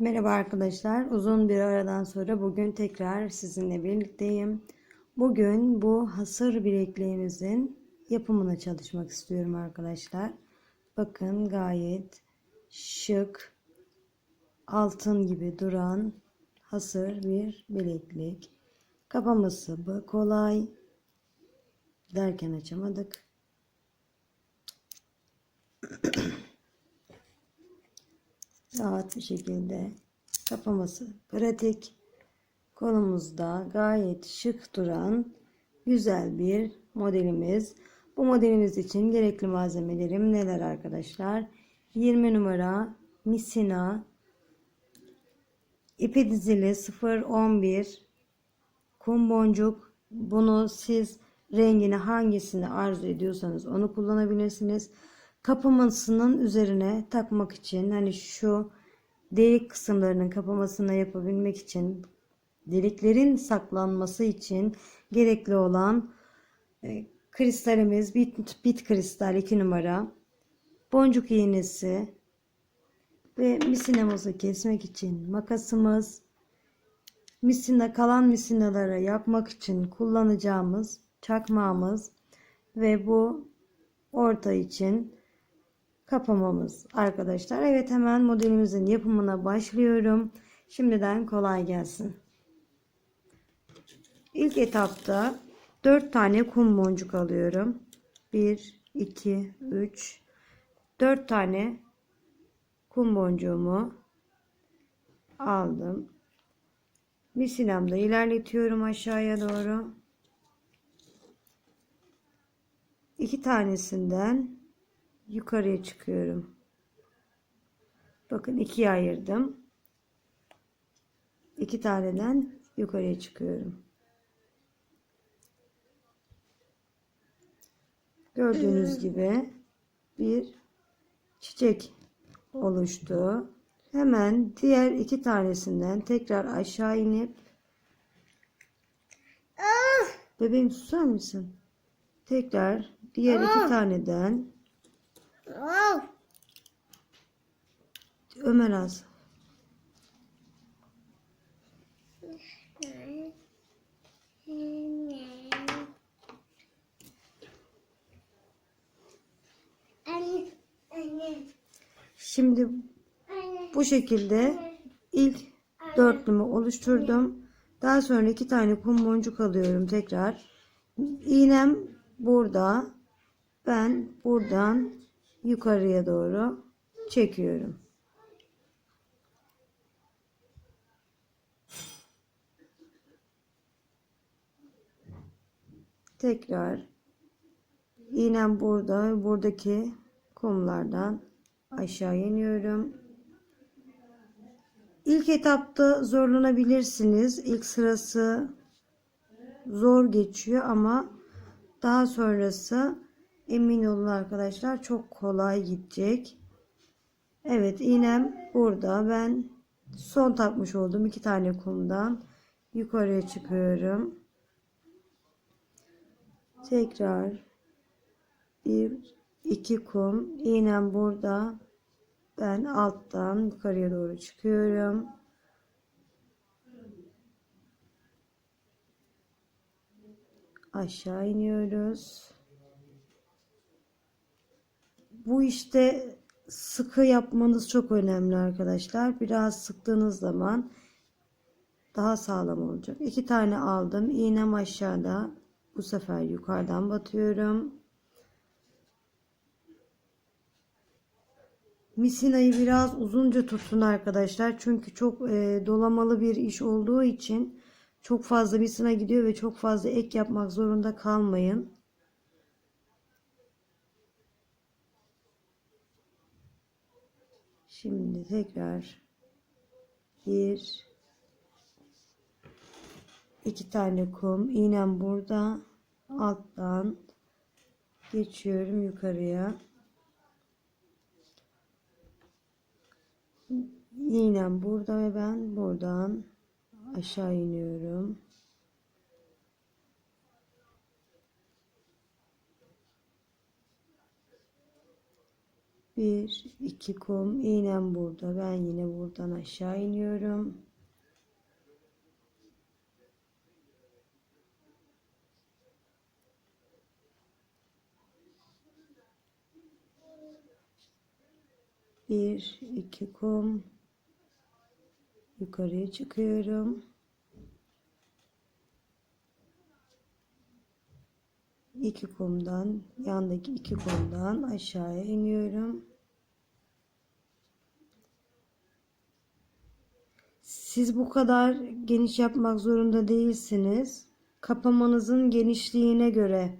Merhaba arkadaşlar. Uzun bir aradan sonra bugün tekrar sizinle birlikteyim. Bugün bu hasır bilekliğimizin yapımına çalışmak istiyorum arkadaşlar. Bakın gayet şık, altın gibi duran hasır bir bileklik. Kapaması kolay. Derken açamadık. rahat bir şekilde kapaması pratik. Kolumuzda gayet şık duran güzel bir modelimiz. Bu modelimiz için gerekli malzemelerim neler arkadaşlar? 20 numara misina ipi dizili 011 kum boncuk bunu siz rengini hangisini arzu ediyorsanız onu kullanabilirsiniz kapamasının üzerine takmak için hani şu delik kısımlarının kapamasını yapabilmek için deliklerin saklanması için gerekli olan e, kristalimiz bit, bit kristal 2 numara boncuk iğnesi ve misinamızı kesmek için makasımız misina kalan misinalara yapmak için kullanacağımız çakmağımız ve bu orta için kapamamız arkadaşlar. Evet hemen modelimizin yapımına başlıyorum. Şimdiden kolay gelsin. İlk etapta 4 tane kum boncuk alıyorum. 1, 2, 3, 4 tane kum boncuğumu aldım. Misilamda ilerletiyorum aşağıya doğru. İki tanesinden yukarıya çıkıyorum. Bakın ikiye ayırdım. İki taneden yukarıya çıkıyorum. Gördüğünüz gibi bir çiçek oluştu. Hemen diğer iki tanesinden tekrar aşağı inip Bebeğim susar mısın? Tekrar diğer iki taneden Ömer az. Şimdi bu şekilde ilk dörtlümü oluşturdum. Daha sonra iki tane kum boncuk alıyorum tekrar. İğnem burada. Ben buradan yukarıya doğru çekiyorum. Tekrar iğnem burada buradaki kumlardan aşağı iniyorum. İlk etapta zorlanabilirsiniz. İlk sırası zor geçiyor ama daha sonrası emin olun arkadaşlar çok kolay gidecek. Evet iğnem burada. Ben son takmış oldum iki tane kumdan yukarıya çıkıyorum. Tekrar bir iki kum iğnem burada. Ben alttan yukarıya doğru çıkıyorum. Aşağı iniyoruz. Bu işte sıkı yapmanız çok önemli arkadaşlar. Biraz sıktığınız zaman daha sağlam olacak. İki tane aldım. İğnem aşağıda. Bu sefer yukarıdan batıyorum. Misinayı biraz uzunca tutun arkadaşlar. Çünkü çok e, dolamalı bir iş olduğu için çok fazla misina gidiyor ve çok fazla ek yapmak zorunda kalmayın. Şimdi tekrar bir iki tane kum. İğnem burada. Alttan geçiyorum yukarıya. İğnem burada ve ben buradan aşağı iniyorum Bir, iki kum. iğnem burada. Ben yine buradan aşağı iniyorum. Bir, iki kum. Yukarıya çıkıyorum. iki kumdan yandaki iki kumdan aşağıya iniyorum. Siz bu kadar geniş yapmak zorunda değilsiniz. Kapamanızın genişliğine göre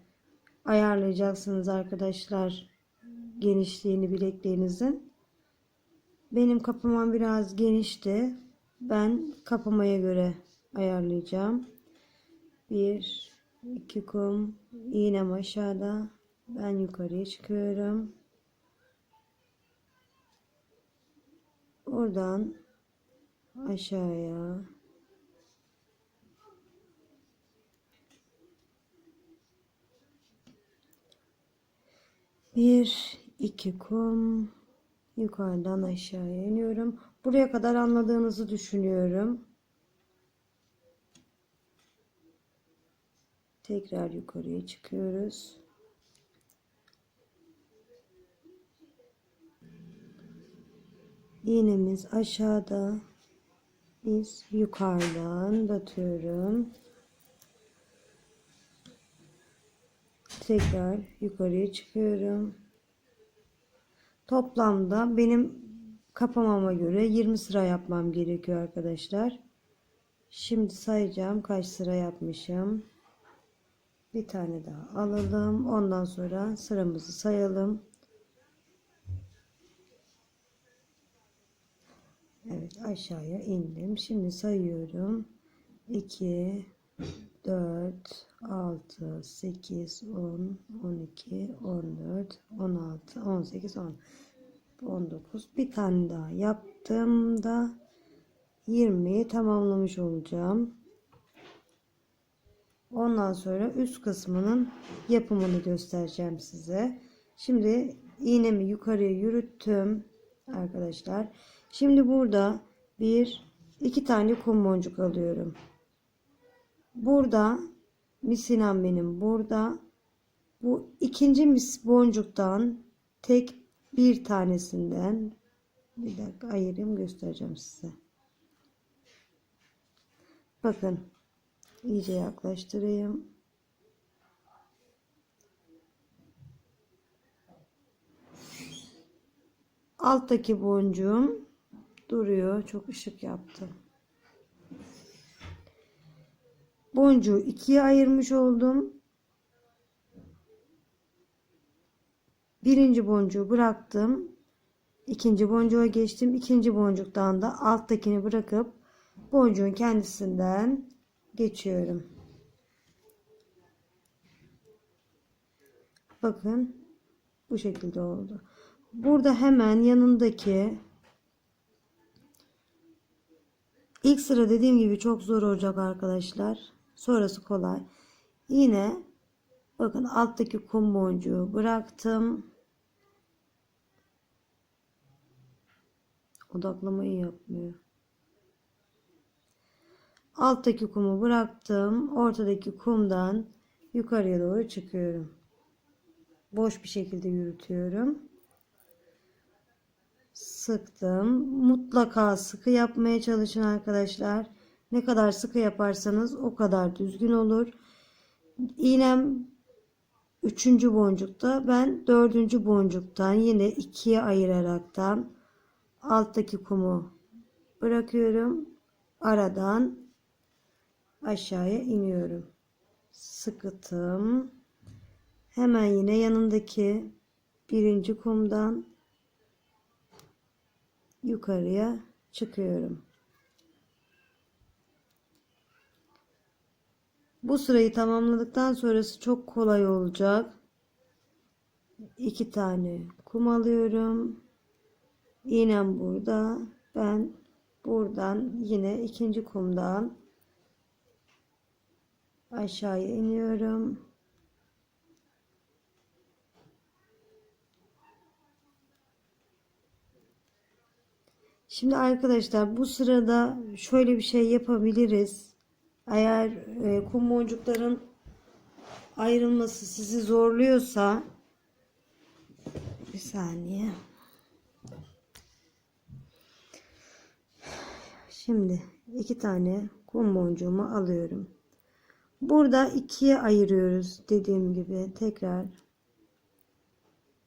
ayarlayacaksınız arkadaşlar. Genişliğini bileklerinizin. Benim kapamam biraz genişti. Ben kapamaya göre ayarlayacağım. Bir, iki kum, iğnem aşağıda. Ben yukarıya çıkıyorum. Oradan aşağıya bir iki kum yukarıdan aşağıya iniyorum. Buraya kadar anladığınızı düşünüyorum. Tekrar yukarıya çıkıyoruz. İğnemiz aşağıda. Biz yukarıdan batıyorum. Tekrar yukarıya çıkıyorum. Toplamda benim kapamama göre 20 sıra yapmam gerekiyor arkadaşlar. Şimdi sayacağım kaç sıra yapmışım. Bir tane daha alalım. Ondan sonra sıramızı sayalım. Evet aşağıya indim. Şimdi sayıyorum. 2 4 6 8 10 12 14 16 18 10 19 bir tane daha yaptığımda 20'yi tamamlamış olacağım. Ondan sonra üst kısmının yapımını göstereceğim size. Şimdi iğnemi yukarıya yürüttüm arkadaşlar. Şimdi burada bir iki tane kum boncuk alıyorum. Burada misinem benim burada. Bu ikinci mis boncuktan tek bir tanesinden bir dakika ayırayım göstereceğim size. Bakın iyice yaklaştırayım. Alttaki boncuğum duruyor. Çok ışık yaptı. Boncuğu ikiye ayırmış oldum. Birinci boncuğu bıraktım. İkinci boncuğa geçtim. İkinci boncuktan da alttakini bırakıp boncuğun kendisinden geçiyorum. Bakın bu şekilde oldu. Burada hemen yanındaki ilk sıra dediğim gibi çok zor olacak arkadaşlar. Sonrası kolay. Yine bakın alttaki kum boncuğu bıraktım. Odaklamayı yapmıyor. Alttaki kumu bıraktım. Ortadaki kumdan yukarıya doğru çıkıyorum. Boş bir şekilde yürütüyorum. Sıktım. Mutlaka sıkı yapmaya çalışın arkadaşlar. Ne kadar sıkı yaparsanız o kadar düzgün olur. İğnem üçüncü boncukta. Ben dördüncü boncuktan yine ikiye ayıraraktan alttaki kumu bırakıyorum. Aradan aşağıya iniyorum. Sıkıtım. Hemen yine yanındaki birinci kumdan yukarıya çıkıyorum. Bu sırayı tamamladıktan sonrası çok kolay olacak. İki tane kum alıyorum. İğnem burada. Ben buradan yine ikinci kumdan aşağıya iniyorum. Şimdi arkadaşlar bu sırada şöyle bir şey yapabiliriz. Eğer e, kum boncukların ayrılması sizi zorluyorsa bir saniye. Şimdi iki tane kum boncuğumu alıyorum. Burada ikiye ayırıyoruz dediğim gibi tekrar.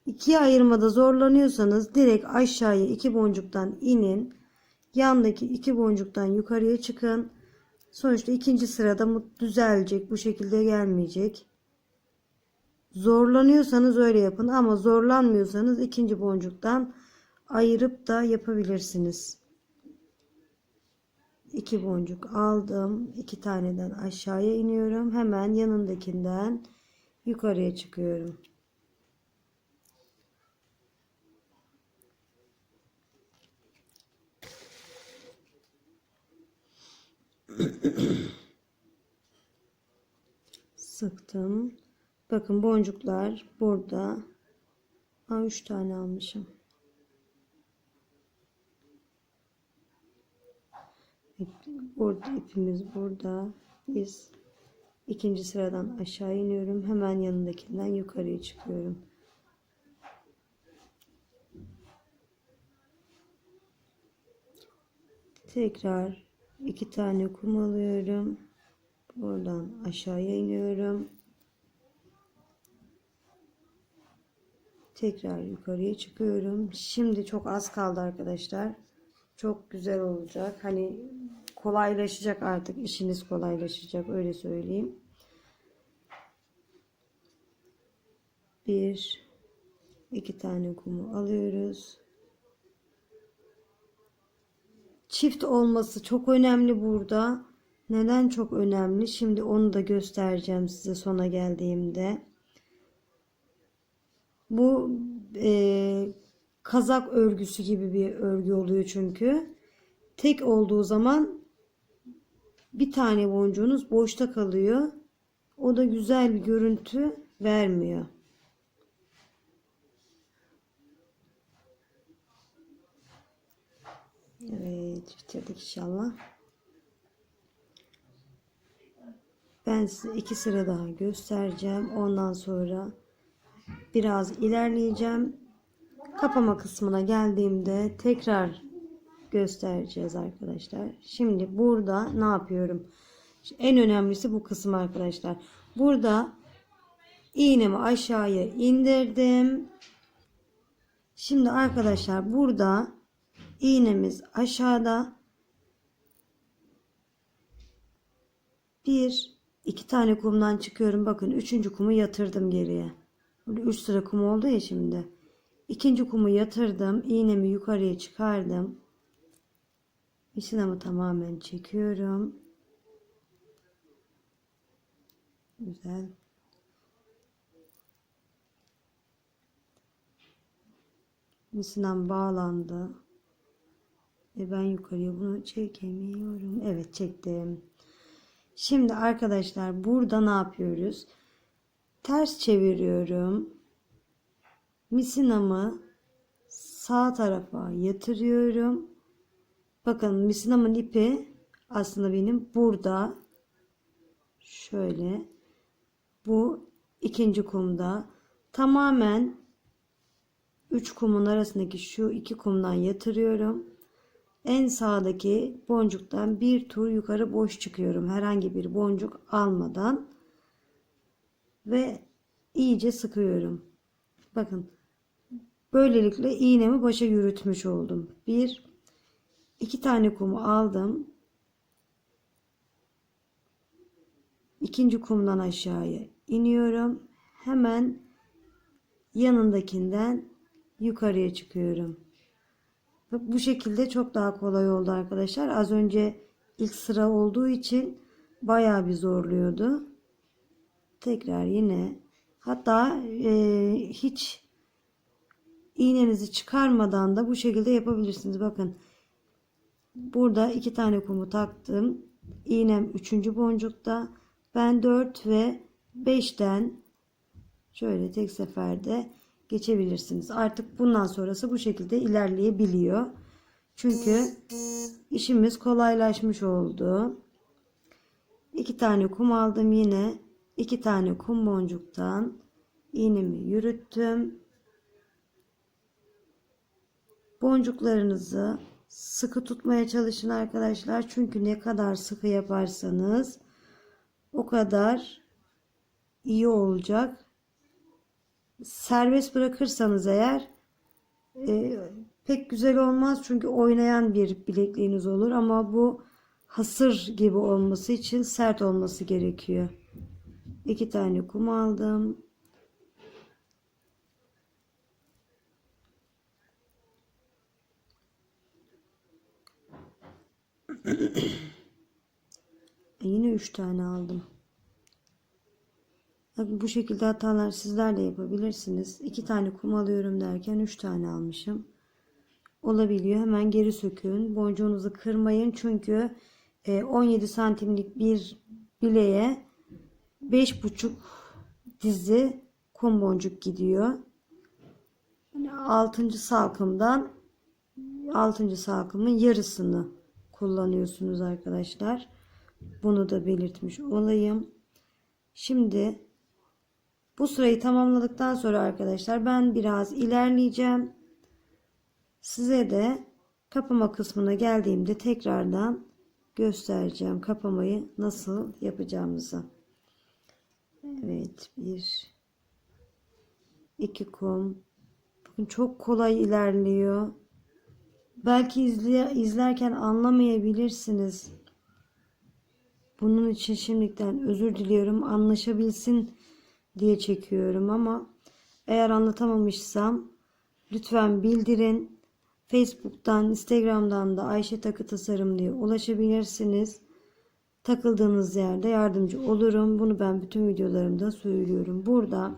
İkiye ayırmada zorlanıyorsanız direkt aşağıya iki boncuktan inin. Yandaki iki boncuktan yukarıya çıkın. Sonuçta ikinci sırada düzelecek. Bu şekilde gelmeyecek. Zorlanıyorsanız öyle yapın ama zorlanmıyorsanız ikinci boncuktan ayırıp da yapabilirsiniz. İki boncuk aldım. iki taneden aşağıya iniyorum. Hemen yanındakinden yukarıya çıkıyorum. Sıktım. Bakın boncuklar burada. Aa, üç tane almışım. Burada ipimiz burada. Biz ikinci sıradan aşağı iniyorum. Hemen yanındakinden yukarıya çıkıyorum. Tekrar iki tane kum alıyorum. Buradan aşağıya iniyorum. Tekrar yukarıya çıkıyorum. Şimdi çok az kaldı arkadaşlar. Çok güzel olacak. Hani kolaylaşacak artık. işiniz kolaylaşacak. Öyle söyleyeyim. Bir, iki tane kumu alıyoruz. Çift olması çok önemli burada. Neden çok önemli? Şimdi onu da göstereceğim size sona geldiğimde. Bu e, kazak örgüsü gibi bir örgü oluyor çünkü. Tek olduğu zaman bir tane boncuğunuz boşta kalıyor. O da güzel bir görüntü vermiyor. Evet bitirdik inşallah. Ben size iki sıra daha göstereceğim. Ondan sonra biraz ilerleyeceğim. Kapama kısmına geldiğimde tekrar göstereceğiz arkadaşlar. Şimdi burada ne yapıyorum? En önemlisi bu kısım arkadaşlar. Burada iğnemi aşağıya indirdim. Şimdi arkadaşlar burada iğnemiz aşağıda bir iki tane kumdan çıkıyorum. Bakın üçüncü kumu yatırdım geriye. Burada üç sıra kum oldu ya şimdi. İkinci kumu yatırdım. iğnemi yukarıya çıkardım. Misinamı tamamen çekiyorum. Güzel. Misinam bağlandı. Ve ben yukarıya bunu çekemiyorum. Evet çektim. Şimdi arkadaşlar burada ne yapıyoruz? Ters çeviriyorum. Misinamı sağ tarafa yatırıyorum. Bakın misinamın ipi aslında benim burada. Şöyle. Bu ikinci kumda. Tamamen 3 kumun arasındaki şu iki kumdan yatırıyorum. En sağdaki boncuktan bir tur yukarı boş çıkıyorum. Herhangi bir boncuk almadan ve iyice sıkıyorum. Bakın böylelikle iğnemi başa yürütmüş oldum. Bir iki tane kumu aldım. İkinci kumdan aşağıya iniyorum. Hemen yanındakinden yukarıya çıkıyorum. Bu şekilde çok daha kolay oldu arkadaşlar. Az önce ilk sıra olduğu için bayağı bir zorluyordu. Tekrar yine hatta e, hiç iğnenizi çıkarmadan da bu şekilde yapabilirsiniz. Bakın burada iki tane kumu taktım. İğnem üçüncü boncukta. Ben 4 ve 5'ten şöyle tek seferde geçebilirsiniz. Artık bundan sonrası bu şekilde ilerleyebiliyor. Çünkü işimiz kolaylaşmış oldu. İki tane kum aldım yine. iki tane kum boncuktan iğnemi yürüttüm. Boncuklarınızı sıkı tutmaya çalışın arkadaşlar. Çünkü ne kadar sıkı yaparsanız o kadar iyi olacak. Serbest bırakırsanız eğer e, pek güzel olmaz çünkü oynayan bir bilekliğiniz olur ama bu hasır gibi olması için sert olması gerekiyor. İki tane kum aldım. E, Yine üç tane aldım. Bakın bu şekilde hatalar sizler de yapabilirsiniz. İki tane kum alıyorum derken üç tane almışım. Olabiliyor. Hemen geri sökün. Boncuğunuzu kırmayın. Çünkü e, 17 santimlik bir bileğe 5,5 dizi kum boncuk gidiyor. Yani 6. salkımdan 6. salkımın yarısını kullanıyorsunuz arkadaşlar. Bunu da belirtmiş olayım. Şimdi bu sırayı tamamladıktan sonra arkadaşlar ben biraz ilerleyeceğim. Size de kapama kısmına geldiğimde tekrardan göstereceğim kapamayı nasıl yapacağımızı. Evet bir iki kum. Bakın çok kolay ilerliyor. Belki izle, izlerken anlamayabilirsiniz. Bunun için şimdiden özür diliyorum. Anlaşabilsin diye çekiyorum ama eğer anlatamamışsam lütfen bildirin. Facebook'tan, Instagram'dan da Ayşe Takı Tasarım diye ulaşabilirsiniz. Takıldığınız yerde yardımcı olurum. Bunu ben bütün videolarımda söylüyorum. Burada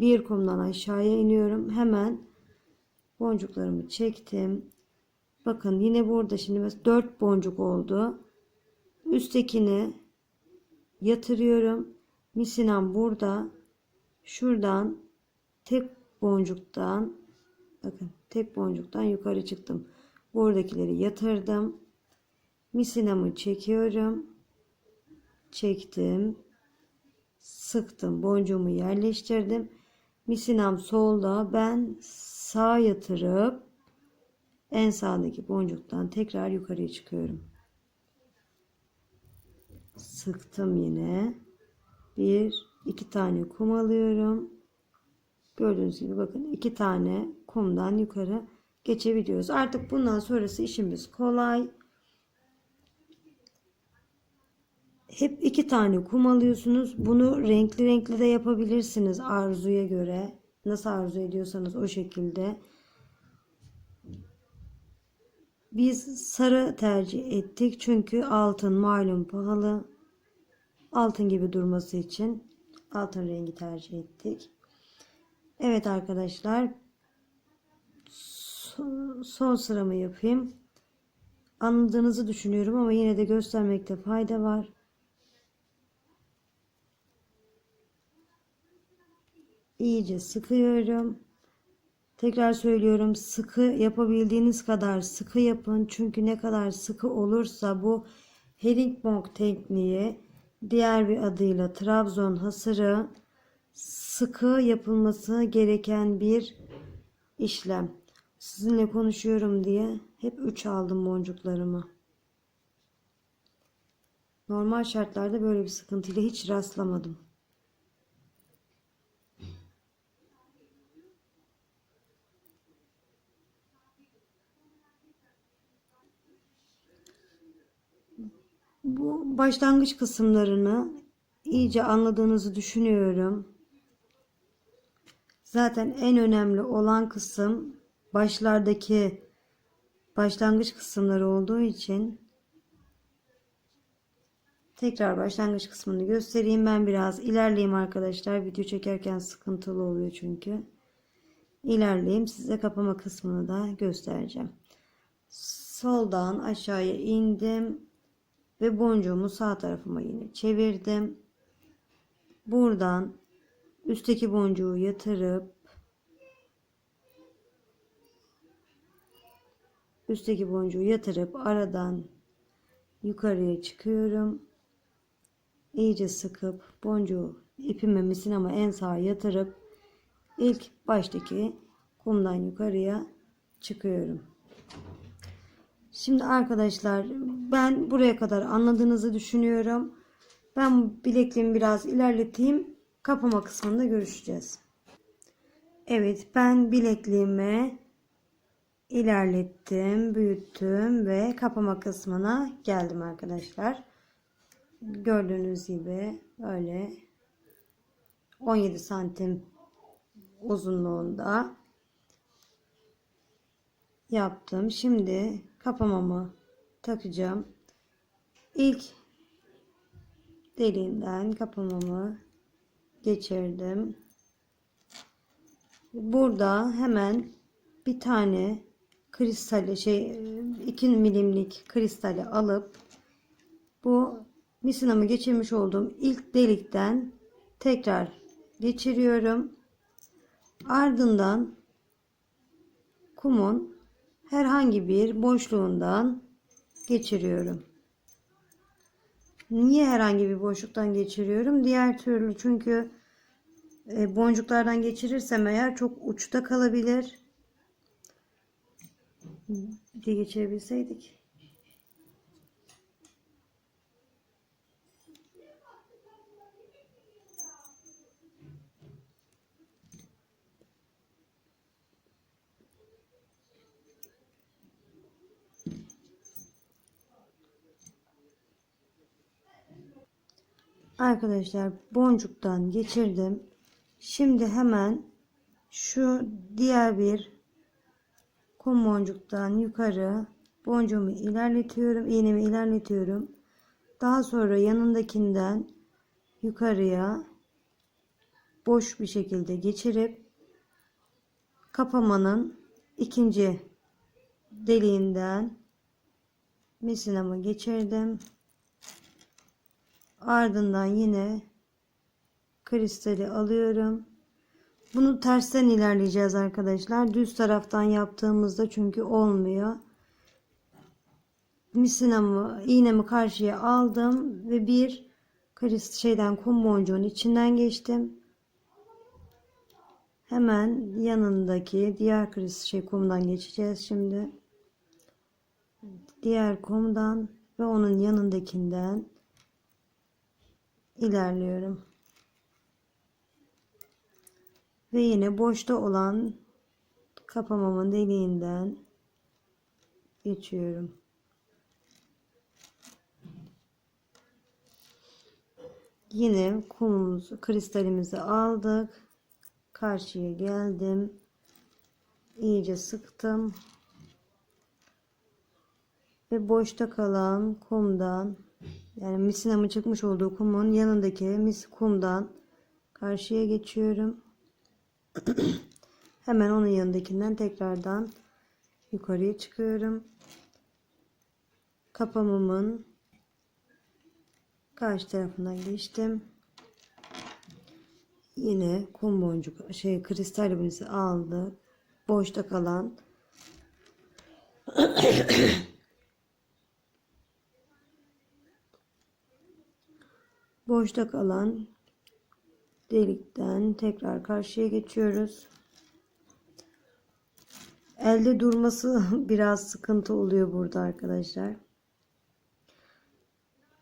bir kumdan aşağıya iniyorum. Hemen boncuklarımı çektim. Bakın yine burada şimdi 4 boncuk oldu. Üsttekini yatırıyorum. Misinem burada. Şuradan tek boncuktan bakın tek boncuktan yukarı çıktım. Buradakileri yatırdım. Misinamı çekiyorum. Çektim. Sıktım. Boncuğumu yerleştirdim. Misinam solda. Ben sağ yatırıp en sağdaki boncuktan tekrar yukarıya çıkıyorum. Sıktım yine. Bir, iki tane kum alıyorum. Gördüğünüz gibi bakın iki tane kumdan yukarı geçebiliyoruz. Artık bundan sonrası işimiz kolay. Hep iki tane kum alıyorsunuz. Bunu renkli renkli de yapabilirsiniz arzuya göre. Nasıl arzu ediyorsanız o şekilde. Biz sarı tercih ettik çünkü altın malum pahalı. Altın gibi durması için altın rengi tercih ettik. Evet arkadaşlar. Son, sıramı yapayım. Anladığınızı düşünüyorum ama yine de göstermekte fayda var. İyice sıkıyorum. Tekrar söylüyorum sıkı yapabildiğiniz kadar sıkı yapın. Çünkü ne kadar sıkı olursa bu herringbone tekniği diğer bir adıyla Trabzon hasırı sıkı yapılması gereken bir işlem. Sizinle konuşuyorum diye hep 3 aldım boncuklarımı. Normal şartlarda böyle bir sıkıntıyla hiç rastlamadım. Bu başlangıç kısımlarını iyice anladığınızı düşünüyorum. Zaten en önemli olan kısım başlardaki başlangıç kısımları olduğu için tekrar başlangıç kısmını göstereyim. Ben biraz ilerleyeyim arkadaşlar. Video çekerken sıkıntılı oluyor çünkü. İlerleyeyim. Size kapama kısmını da göstereceğim. Soldan aşağıya indim ve boncuğumu sağ tarafıma yine çevirdim. Buradan üstteki boncuğu yatırıp üstteki boncuğu yatırıp aradan yukarıya çıkıyorum. İyice sıkıp boncuğu ipime misin ama en sağa yatırıp ilk baştaki kumdan yukarıya çıkıyorum. Şimdi arkadaşlar ben buraya kadar anladığınızı düşünüyorum. Ben bilekliğimi biraz ilerleteyim. Kapama kısmında görüşeceğiz. Evet ben bilekliğimi ilerlettim, büyüttüm ve kapama kısmına geldim arkadaşlar. Gördüğünüz gibi böyle 17 santim uzunluğunda yaptım. Şimdi kapamamı takacağım. İlk deliğinden kapamamı geçirdim. Burada hemen bir tane kristali şey 2 milimlik kristali alıp bu misinamı geçirmiş olduğum ilk delikten tekrar geçiriyorum. Ardından kumun herhangi bir boşluğundan geçiriyorum. Niye herhangi bir boşluktan geçiriyorum? Diğer türlü çünkü e, boncuklardan geçirirsem eğer çok uçta kalabilir. Bir de geçirebilseydik. Arkadaşlar boncuktan geçirdim. Şimdi hemen şu diğer bir kum boncuktan yukarı boncuğumu ilerletiyorum. iğnemi ilerletiyorum. Daha sonra yanındakinden yukarıya boş bir şekilde geçirip kapamanın ikinci deliğinden misinamı geçirdim. Ardından yine kristali alıyorum. Bunu tersten ilerleyeceğiz arkadaşlar. Düz taraftan yaptığımızda çünkü olmuyor. Misinamı, iğnemi karşıya aldım ve bir krist şeyden kum boncuğun içinden geçtim. Hemen yanındaki diğer krist şey kumdan geçeceğiz şimdi. Diğer kumdan ve onun yanındakinden ilerliyorum. Ve yine boşta olan kapamamın deliğinden geçiyorum. Yine kumumuzu, kristalimizi aldık. Karşıya geldim. İyice sıktım. Ve boşta kalan kumdan yani misinamı çıkmış olduğu kumun yanındaki mis kumdan karşıya geçiyorum. Hemen onun yanındakinden tekrardan yukarıya çıkıyorum. Kapamamın karşı tarafından geçtim. Yine kum boncuk şey kristalimizi aldık. Boşta kalan boşta kalan delikten tekrar karşıya geçiyoruz. Elde durması biraz sıkıntı oluyor burada arkadaşlar.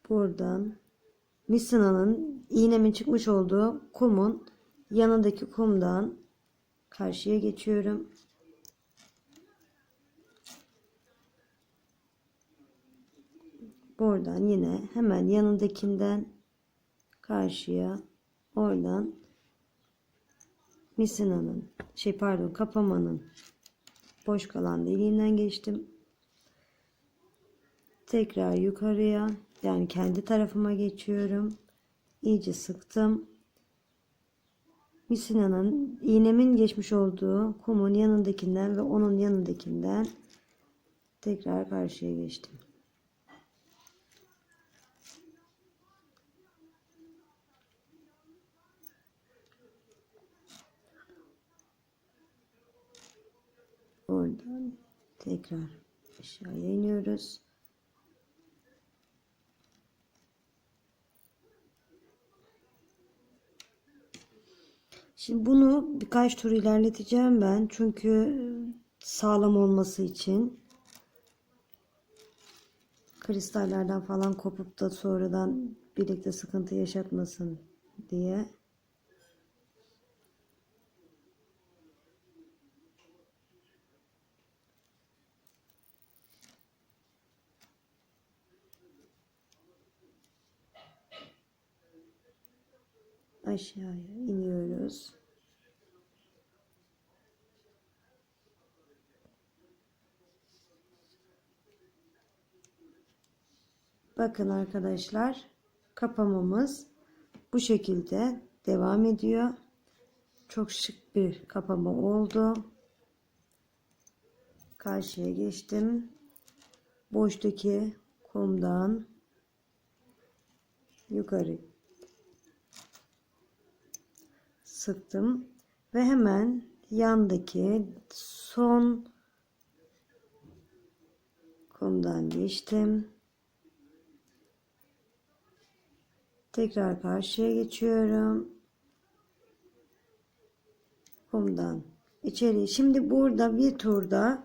Buradan misinanın iğnemin çıkmış olduğu kumun yanındaki kumdan karşıya geçiyorum. Buradan yine hemen yanındakinden karşıya oradan misinanın şey pardon kapamanın boş kalan deliğinden geçtim. Tekrar yukarıya yani kendi tarafıma geçiyorum. İyice sıktım. Misinanın iğnemin geçmiş olduğu kumun yanındakinden ve onun yanındakinden tekrar karşıya geçtim. Oradan tekrar Aşağıya iniyoruz. Şimdi bunu birkaç tur ilerleteceğim ben. Çünkü sağlam olması için. Kristallerden falan kopup da sonradan birlikte sıkıntı yaşatmasın diye. Aşağıya iniyoruz. Bakın arkadaşlar kapamamız bu şekilde devam ediyor. Çok şık bir kapama oldu. Karşıya geçtim. Boştaki kumdan yukarı sıktım ve hemen yandaki son kumdan geçtim. Tekrar karşıya geçiyorum. Kumdan içeri. Şimdi burada bir turda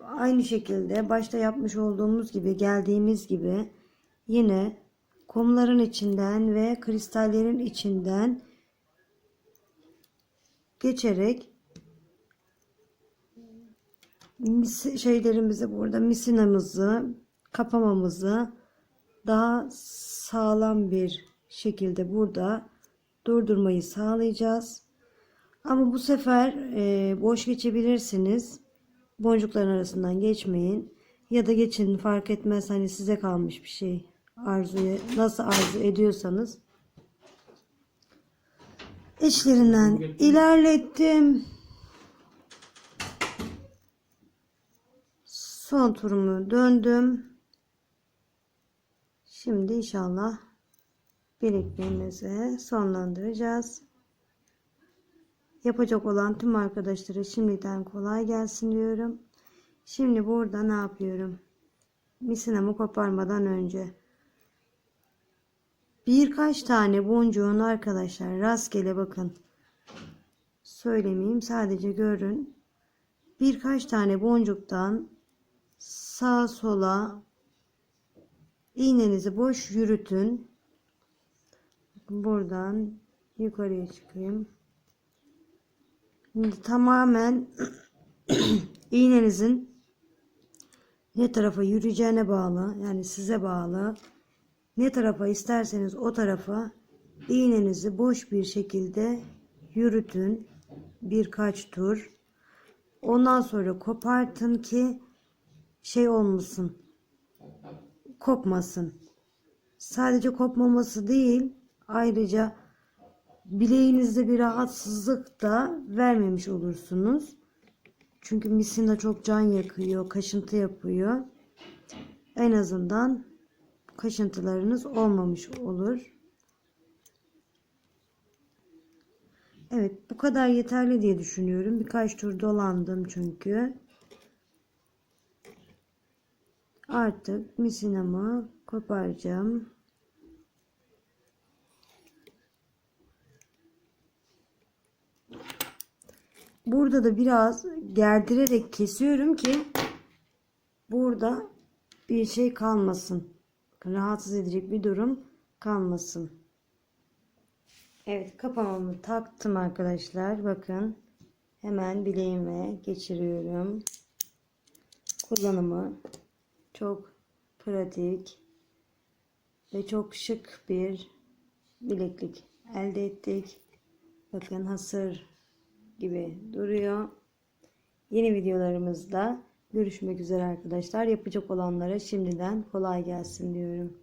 aynı şekilde başta yapmış olduğumuz gibi geldiğimiz gibi yine kumların içinden ve kristallerin içinden geçerek şeylerimizi burada misinamızı kapamamızı daha sağlam bir şekilde burada durdurmayı sağlayacağız. Ama bu sefer e, boş geçebilirsiniz. Boncukların arasından geçmeyin. Ya da geçin fark etmez hani size kalmış bir şey. Arzuya nasıl arzu ediyorsanız. İçlerinden ilerlettim. Son turumu döndüm. Şimdi inşallah birikmemizi sonlandıracağız. Yapacak olan tüm arkadaşlara şimdiden kolay gelsin diyorum. Şimdi burada ne yapıyorum? Misinamı koparmadan önce birkaç tane boncuğun arkadaşlar rastgele bakın. Söylemeyeyim sadece görün. Birkaç tane boncuktan sağa sola iğnenizi boş yürütün. Buradan yukarıya çıkayım. Şimdi tamamen iğnenizin ne tarafa yürüyeceğine bağlı. Yani size bağlı. Ne tarafa isterseniz o tarafa iğnenizi boş bir şekilde yürütün. Birkaç tur. Ondan sonra kopartın ki şey olmasın. Kopmasın. Sadece kopmaması değil, ayrıca bileğinizde bir rahatsızlık da vermemiş olursunuz. Çünkü misina çok can yakıyor, kaşıntı yapıyor. En azından kaşıntılarınız olmamış olur. Evet, bu kadar yeterli diye düşünüyorum. Birkaç tur dolandım çünkü. Artık misinamı koparacağım. Burada da biraz gerdirerek kesiyorum ki burada bir şey kalmasın. Rahatsız edecek bir durum kalmasın. Evet kapamamı taktım arkadaşlar. Bakın hemen bileğime geçiriyorum. Kullanımı çok pratik ve çok şık bir bileklik elde ettik. Bakın hasır gibi duruyor. Yeni videolarımızda görüşmek üzere arkadaşlar. Yapacak olanlara şimdiden kolay gelsin diyorum.